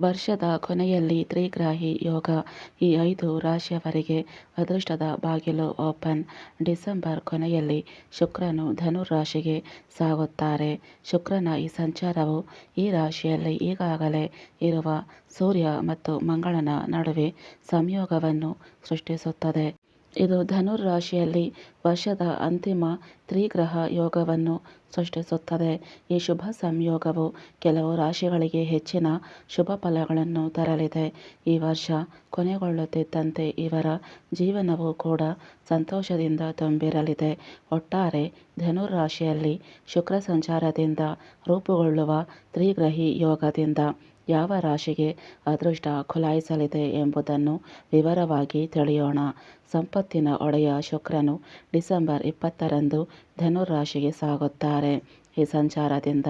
ವರ್ಷದ ಕೊನೆಯಲ್ಲಿ ತ್ರಿಗ್ರಾಹಿ ಯೋಗ ಈ ಐದು ರಾಶಿಯವರಿಗೆ ಅದೃಷ್ಟದ ಬಾಗಿಲು ಓಪನ್. ಡಿಸೆಂಬರ್ ಕೊನೆಯಲ್ಲಿ ಶುಕ್ರನು ಧನು ರಾಶಿಗೆ ಸಾಗುತ್ತಾರೆ. ಶುಕ್ರನ ಈ ಸಂಚಾರವು ಈ ರಾಶಿಯಲ್ಲಿ ಈಗಾಗಲೇ ಇರುವ ಸೂರ್ಯ ಮತ್ತು ಮಂಗಳನ ನಡುವೆ ಸಂಯೋಗವನ್ನು ಸೃಷ್ಟಿಸುತ್ತದೆ. ಇದು ಧನುರ್ ರಾಶಿಯಲ್ಲಿ ವರ್ಷದ ಅಂತಿಮ ತ್ರಿಗ್ರಹ ಯೋಗವನ್ನು ಸೃಷ್ಟಿಸುತ್ತದೆ. ಈ ಶುಭ ಸಂಯೋಗವು ಕೆಲವು ರಾಶಿಗಳಿಗೆ ಹೆಚ್ಚಿನ ಶುಭ ಫಲಗಳನ್ನು ತರಲಿದೆ. ಈ ವರ್ಷ ಕೊನೆಗೊಳ್ಳುತ್ತಿದ್ದಂತೆ ಇವರ ಜೀವನವು ಕೂಡ ಸಂತೋಷದಿಂದ ತುಂಬಿರಲಿದೆ. ಒಟ್ಟಾರೆ ಧನುರ್ ರಾಶಿಯಲ್ಲಿ ಶುಕ್ರ ಸಂಚಾರದಿಂದ ರೂಪುಗೊಳ್ಳುವ ತ್ರಿಗ್ರಹಿ ಯೋಗದಿಂದ ಯಾವ ರಾಶಿಗೆ ಅದೃಷ್ಟ ಖುಲಾಯಿಸಲಿದೆ ಎಂಬುದನ್ನು ವಿವರವಾಗಿ ತಿಳಿಯೋಣ. ಸಂಪತ್ತಿನ ಒಡೆಯ ಶುಕ್ರನು ಡಿಸೆಂಬರ್ ಇಪ್ಪತ್ತರಂದು ಧನುರ್ ರಾಶಿಗೆ ಸಾಗುತ್ತಾರೆ. ಈ ಸಂಚಾರದಿಂದ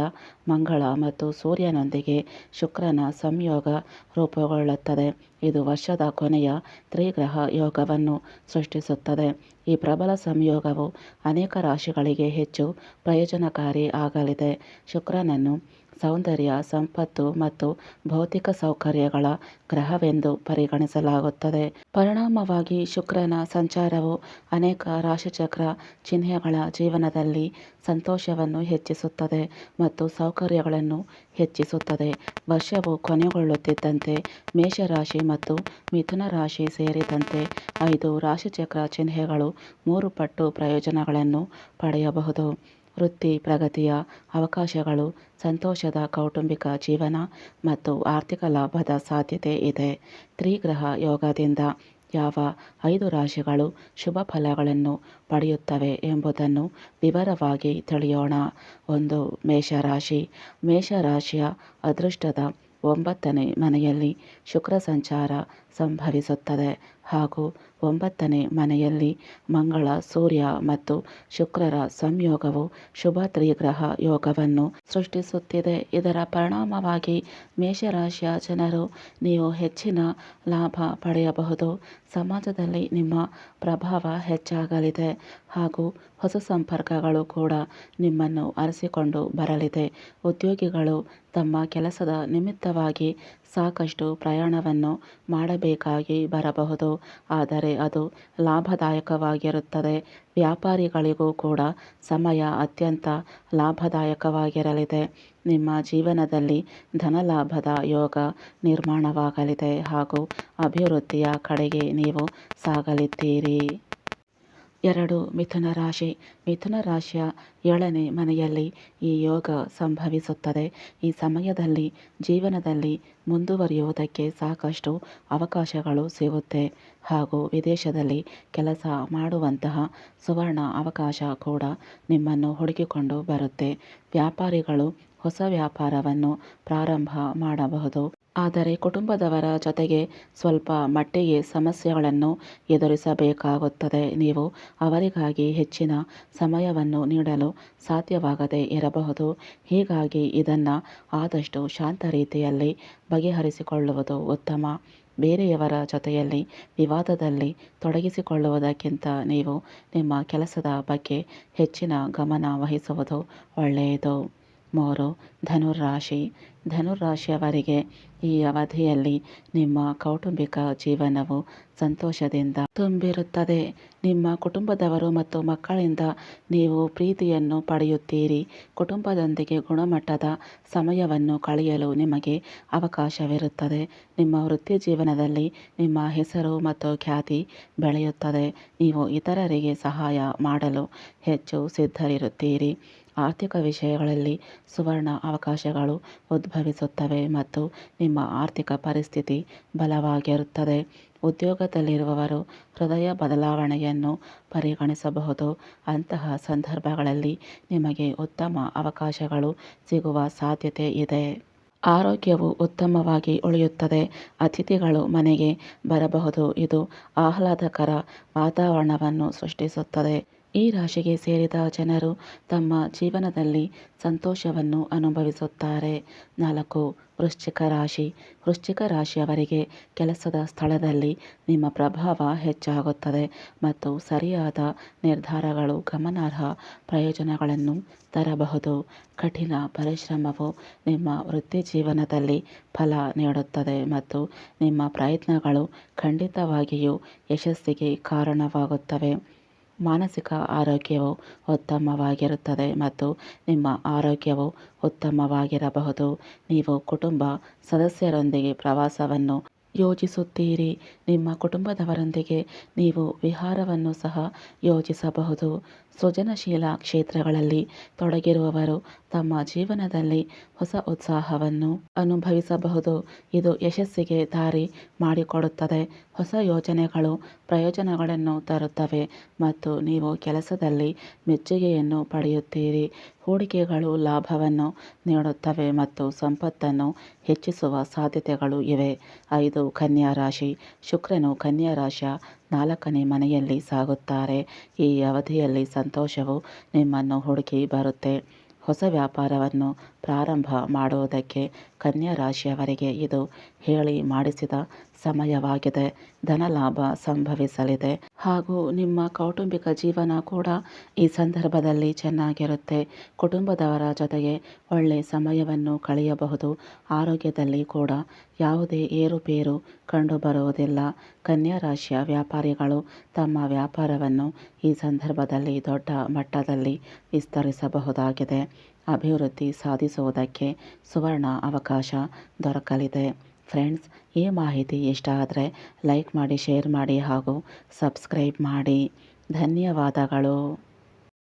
ಮಂಗಳ ಮತ್ತು ಸೂರ್ಯನೊಂದಿಗೆ ಶುಕ್ರನ ಸಂಯೋಗ ರೂಪುಗೊಳ್ಳುತ್ತದೆ. ಇದು ವರ್ಷದ ಕೊನೆಯ ತ್ರಿಗ್ರಹ ಯೋಗವನ್ನು ಸೃಷ್ಟಿಸುತ್ತದೆ. ಈ ಪ್ರಬಲ ಸಂಯೋಗವು ಅನೇಕ ರಾಶಿಗಳಿಗೆ ಹೆಚ್ಚು ಪ್ರಯೋಜನಕಾರಿ ಆಗಲಿದೆ. ಶುಕ್ರನನ್ನು ಸೌಂದರ್ಯ, ಸಂಪತ್ತು ಮತ್ತು ಭೌತಿಕ ಸೌಕರ್ಯಗಳ ಗ್ರಹವೆಂದು ಪರಿಗಣಿಸಲಾಗುತ್ತದೆ. ಪರಿಣಾಮವಾಗಿ ಶುಕ್ರನ ಸಂಚಾರವು ಅನೇಕ ರಾಶಿಚಕ್ರ ಚಿಹ್ನೆಗಳ ಜೀವನದಲ್ಲಿ ಸಂತೋಷವನ್ನು ಹೆಚ್ಚಿಸುತ್ತದೆ ಮತ್ತು ಸೌಕರ್ಯಗಳನ್ನು ಹೆಚ್ಚಿಸುತ್ತದೆ. ವರ್ಷವು ಕೊನೆಗೊಳ್ಳುತ್ತಿದ್ದಂತೆ ಮೇಷರಾಶಿ ಮತ್ತು ಮಿಥುನ ರಾಶಿ ಸೇರಿದಂತೆ ಐದು ರಾಶಿಚಕ್ರ ಚಿಹ್ನೆಗಳು ಮೂರು ಪಟ್ಟು ಪ್ರಯೋಜನಗಳನ್ನು ಪಡೆಯಬಹುದು. ವೃತ್ತಿ, ಪ್ರಗತಿಯ ಅವಕಾಶಗಳು, ಸಂತೋಷದ ಕೌಟುಂಬಿಕ ಜೀವನ ಮತ್ತು ಆರ್ಥಿಕ ಲಾಭದ ಸಾಧ್ಯತೆ ಇದೆ. ತ್ರಿಗ್ರಹ ಯೋಗದಿಂದ ಯಾವ ಐದು ರಾಶಿಗಳು ಶುಭ ಫಲಗಳನ್ನು ಪಡೆಯುತ್ತವೆ ಎಂಬುದನ್ನು ವಿವರವಾಗಿ ತಿಳಿಯೋಣ. ಒಂದು, ಮೇಷರಾಶಿ. ಮೇಷರಾಶಿಯ ಅದೃಷ್ಟದ ಒಂಬತ್ತನೇ ಮನೆಯಲ್ಲಿ ಶುಕ್ರ ಸಂಚಾರ ಸಂಭವಿಸುತ್ತದೆ ಹಾಗೂ ಒಂಬತ್ತನೇ ಮನೆಯಲ್ಲಿ ಮಂಗಳ, ಸೂರ್ಯ ಮತ್ತು ಶುಕ್ರರ ಸಂಯೋಗವು ಶುಭ ತ್ರಿಗ್ರಹ ಯೋಗವನ್ನು ಸೃಷ್ಟಿಸುತ್ತಿದೆ. ಇದರ ಪರಿಣಾಮವಾಗಿ ಮೇಷರಾಶಿಯ ಜನರು ನೀವು ಹೆಚ್ಚಿನ ಲಾಭ ಪಡೆಯಬಹುದು. ಸಮಾಜದಲ್ಲಿ ನಿಮ್ಮ ಪ್ರಭಾವ ಹೆಚ್ಚಾಗಲಿದೆ ಹಾಗೂ ಹೊಸ ಸಂಪರ್ಕಗಳು ಕೂಡ ನಿಮ್ಮನ್ನು ಅರಸಿಕೊಂಡು ಬರಲಿದೆ. ಉದ್ಯೋಗಿಗಳು ತಮ್ಮ ಕೆಲಸದ ನಿಮಿತ್ತವಾಗಿ ಸಾಕಷ್ಟು ಪ್ರಯಾಣವನ್ನು ಮಾಡಬೇಕಾಗಿ ಬರಬಹುದು. ಆದರೆ ಅದು ಲಾಭದಾಯಕವಾಗಿರುತ್ತದೆ. ವ್ಯಾಪಾರಿಗಳಿಗೂ ಕೂಡ ಸಮಯ ಅತ್ಯಂತ ಲಾಭದಾಯಕವಾಗಿರಲಿದೆ. ನಿಮ್ಮ ಜೀವನದಲ್ಲಿ ಧನಲಾಭದ ಯೋಗ ನಿರ್ಮಾಣವಾಗಲಿದೆ ಹಾಗೂ ಅಭಿವೃದ್ಧಿಯ ಕಡೆಗೆ ನೀವು ಸಾಗಲಿದ್ದೀರಿ. ಎರಡು ಮಿಥುನ ರಾಶಿ. ಮಿಥುನ ರಾಶಿಯ ಏಳನೇ ಮನೆಯಲ್ಲಿ ಈ ಯೋಗ ಸಂಭವಿಸುತ್ತದೆ. ಈ ಸಮಯದಲ್ಲಿ ಜೀವನದಲ್ಲಿ ಮುಂದುವರಿಯುವುದಕ್ಕೆ ಸಾಕಷ್ಟು ಅವಕಾಶಗಳು ಸಿಗುತ್ತೆ. ಹಾಗೂ ವಿದೇಶದಲ್ಲಿ ಕೆಲಸ ಮಾಡುವಂತಹ ಸುವರ್ಣ ಅವಕಾಶ ಕೂಡ ನಿಮ್ಮನ್ನು ಹುಡುಕಿಕೊಂಡು ಬರುತ್ತೆ. ವ್ಯಾಪಾರಿಗಳು ಹೊಸ ವ್ಯಾಪಾರವನ್ನು ಪ್ರಾರಂಭ ಮಾಡಬಹುದು. ಆದರೆ ಕುಟುಂಬದವರ ಜೊತೆಗೆ ಸ್ವಲ್ಪ ಮಟ್ಟಿಗೆ ಸಮಸ್ಯೆಗಳನ್ನು ಎದುರಿಸಬೇಕಾಗುತ್ತದೆ. ನೀವು ಅವರಿಗಾಗಿ ಹೆಚ್ಚಿನ ಸಮಯವನ್ನು ನೀಡಲು ಸಾಧ್ಯವಾಗದೇ ಇರಬಹುದು. ಹೀಗಾಗಿ ಇದನ್ನು ಆದಷ್ಟು ಶಾಂತ ರೀತಿಯಲ್ಲಿ ಬಗೆಹರಿಸಿಕೊಳ್ಳುವುದು ಉತ್ತಮ. ಬೇರೆಯವರ ಜೊತೆಯಲ್ಲಿ ವಿವಾದದಲ್ಲಿ ತೊಡಗಿಸಿಕೊಳ್ಳುವುದಕ್ಕಿಂತ ನೀವು ನಿಮ್ಮ ಕೆಲಸದ ಬಗ್ಗೆ ಹೆಚ್ಚಿನ ಗಮನ ವಹಿಸುವುದು ಒಳ್ಳೆಯದು. ಮೂರು ಧನುರಾಶಿ ಧನುರಾಶಿಯವರಿಗೆ ಈ ಅವಧಿಯಲ್ಲಿ ನಿಮ್ಮ ಕೌಟುಂಬಿಕ ಜೀವನವು ಸಂತೋಷದಿಂದ ತುಂಬಿರುತ್ತದೆ. ನಿಮ್ಮ ಕುಟುಂಬದವರು ಮತ್ತು ಮಕ್ಕಳಿಂದ ನೀವು ಪ್ರೀತಿಯನ್ನು ಪಡೆಯುತ್ತೀರಿ. ಕುಟುಂಬದೊಂದಿಗೆ ಗುಣಮಟ್ಟದ ಸಮಯವನ್ನು ಕಳೆಯಲು ನಿಮಗೆ ಅವಕಾಶವಿರುತ್ತದೆ. ನಿಮ್ಮ ವೃತ್ತಿ ಜೀವನದಲ್ಲಿ ನಿಮ್ಮ ಹೆಸರು ಮತ್ತು ಖ್ಯಾತಿ ಬೆಳೆಯುತ್ತದೆ. ನೀವು ಇತರರಿಗೆ ಸಹಾಯ ಮಾಡಲು ಹೆಚ್ಚು ಸಿದ್ಧರಿರುತ್ತೀರಿ. ಆರ್ಥಿಕ ವಿಷಯಗಳಲ್ಲಿ ಸುವರ್ಣ ಅವಕಾಶಗಳು ಉದ್ಭವಿಸುತ್ತವೆ ಮತ್ತು ನಿಮ್ಮ ಆರ್ಥಿಕ ಪರಿಸ್ಥಿತಿ ಬಲವಾಗಿರುತ್ತದೆ. ಉದ್ಯೋಗದಲ್ಲಿರುವವರು ಹೃದಯ ಬದಲಾವಣೆಯನ್ನು ಪರಿಗಣಿಸಬಹುದು. ಅಂತಹ ಸಂದರ್ಭಗಳಲ್ಲಿ ನಿಮಗೆ ಉತ್ತಮ ಅವಕಾಶಗಳು ಸಿಗುವ ಸಾಧ್ಯತೆ ಇದೆ. ಆರೋಗ್ಯವು ಉತ್ತಮವಾಗಿ ಉಳಿಯುತ್ತದೆ. ಅತಿಥಿಗಳು ಮನೆಗೆ ಬರಬಹುದು. ಇದು ಆಹ್ಲಾದಕರ ವಾತಾವರಣವನ್ನು ಸೃಷ್ಟಿಸುತ್ತದೆ. ಈ ರಾಶಿಗೆ ಸೇರಿದ ಜನರು ತಮ್ಮ ಜೀವನದಲ್ಲಿ ಸಂತೋಷವನ್ನು ಅನುಭವಿಸುತ್ತಾರೆ. ನಾಲ್ಕು, ವೃಶ್ಚಿಕ ರಾಶಿ. ವೃಶ್ಚಿಕ ರಾಶಿಯವರಿಗೆ ಕೆಲಸದ ಸ್ಥಳದಲ್ಲಿ ನಿಮ್ಮ ಪ್ರಭಾವ ಹೆಚ್ಚಾಗುತ್ತದೆ ಮತ್ತು ಸರಿಯಾದ ನಿರ್ಧಾರಗಳು ಗಮನಾರ್ಹ ಪ್ರಯೋಜನಗಳನ್ನು ತರಬಹುದು. ಕಠಿಣ ಪರಿಶ್ರಮವು ನಿಮ್ಮ ವೃತ್ತಿ ಜೀವನದಲ್ಲಿ ಫಲ ನೀಡುತ್ತದೆ ಮತ್ತು ನಿಮ್ಮ ಪ್ರಯತ್ನಗಳು ಖಂಡಿತವಾಗಿಯೂ ಯಶಸ್ಸಿಗೆ ಕಾರಣವಾಗುತ್ತವೆ. ಮಾನಸಿಕ ಆರೋಗ್ಯವು ಉತ್ತಮವಾಗಿರುತ್ತದೆ ಮತ್ತು ನಿಮ್ಮ ಆರೋಗ್ಯವು ಉತ್ತಮವಾಗಿರಬಹುದು. ನೀವು ಕುಟುಂಬ ಸದಸ್ಯರೊಂದಿಗೆ ಪ್ರವಾಸವನ್ನು ಯೋಜಿಸುತ್ತೀರಿ. ನಿಮ್ಮ ಕುಟುಂಬದವರೊಂದಿಗೆ ನೀವು ವಿಹಾರವನ್ನು ಸಹ ಯೋಜಿಸಬಹುದು. ಸೃಜನಶೀಲ ಕ್ಷೇತ್ರಗಳಲ್ಲಿ ತೊಡಗಿರುವವರು ತಮ್ಮ ಜೀವನದಲ್ಲಿ ಹೊಸ ಉತ್ಸಾಹವನ್ನು ಅನುಭವಿಸಬಹುದು. ಇದು ಯಶಸ್ಸಿಗೆ ದಾರಿ ಮಾಡಿಕೊಡುತ್ತದೆ. ಹೊಸ ಯೋಜನೆಗಳು ಪ್ರಯೋಜನಗಳನ್ನು ತರುತ್ತವೆ ಮತ್ತು ನೀವು ಕೆಲಸದಲ್ಲಿ ಮೆಚ್ಚುಗೆಯನ್ನು ಪಡೆಯುತ್ತೀರಿ. ಹೂಡಿಕೆಗಳು ಲಾಭವನ್ನು ನೀಡುತ್ತವೆ ಮತ್ತು ಸಂಪತ್ತನ್ನು ಹೆಚ್ಚಿಸುವ ಸಾಧ್ಯತೆಗಳು ಇವೆ. ಐದು ಕನ್ಯಾ ರಾಶಿ. ಶುಕ್ರನು ಕನ್ಯಾ ರಾಶಿಯ ನಾಲ್ಕನೇ ಮನೆಯಲ್ಲಿ ಸಾಗುತ್ತಾರೆ. ಈ ಅವಧಿಯಲ್ಲಿ ಸಂತೋಷವು ನಿಮ್ಮನ್ನು ಹುಡುಕಿ ಬರುತ್ತೆ. ಹೊಸ ವ್ಯಾಪಾರವನ್ನು ಪ್ರಾರಂಭ ಮಾಡುವುದಕ್ಕೆ ಕನ್ಯಾ ರಾಶಿಯವರಿಗೆ ಇದು ಹೇಳಿ ಮಾಡಿಸಿದ ಸಮಯವಾಗಿದೆ. ಧನಲಾಭ ಸಂಭವಿಸಲಿದೆ. ಹಾಗೂ ನಿಮ್ಮ ಕೌಟುಂಬಿಕ ಜೀವನ ಕೂಡ ಈ ಸಂದರ್ಭದಲ್ಲಿ ಚೆನ್ನಾಗಿರುತ್ತೆ. ಕುಟುಂಬದವರ ಜೊತೆಗೆ ಒಳ್ಳೆ ಸಮಯವನ್ನು ಕಳೆಯಬಹುದು. ಆರೋಗ್ಯದಲ್ಲಿ ಕೂಡ ಯಾವುದೇ ಏರುಪೇರು ಕಂಡುಬರುವುದಿಲ್ಲ. ಕನ್ಯಾ ರಾಶಿಯ ವ್ಯಾಪಾರಿಗಳು ತಮ್ಮ ವ್ಯಾಪಾರವನ್ನು ಈ ಸಂದರ್ಭದಲ್ಲಿ ದೊಡ್ಡ ಮಟ್ಟದಲ್ಲಿ ವಿಸ್ತರಿಸಬಹುದಾಗಿದೆ. ಅಭಿವೃದ್ಧಿ ಸಾಧಿಸುವುದಕ್ಕೆ ಸುವರ್ಣ ಅವಕಾಶ ದೊರಕಲಿದೆ. ಫ್ರೆಂಡ್ಸ್, ಈ ಮಾಹಿತಿ ಇಷ್ಟ ಆದರೆ ಲೈಕ್ ಮಾಡಿ, ಶೇರ್ ಮಾಡಿ ಹಾಗೂ ಸಬ್ಸ್ಕ್ರೈಬ್ ಮಾಡಿ. ಧನ್ಯವಾದಗಳು.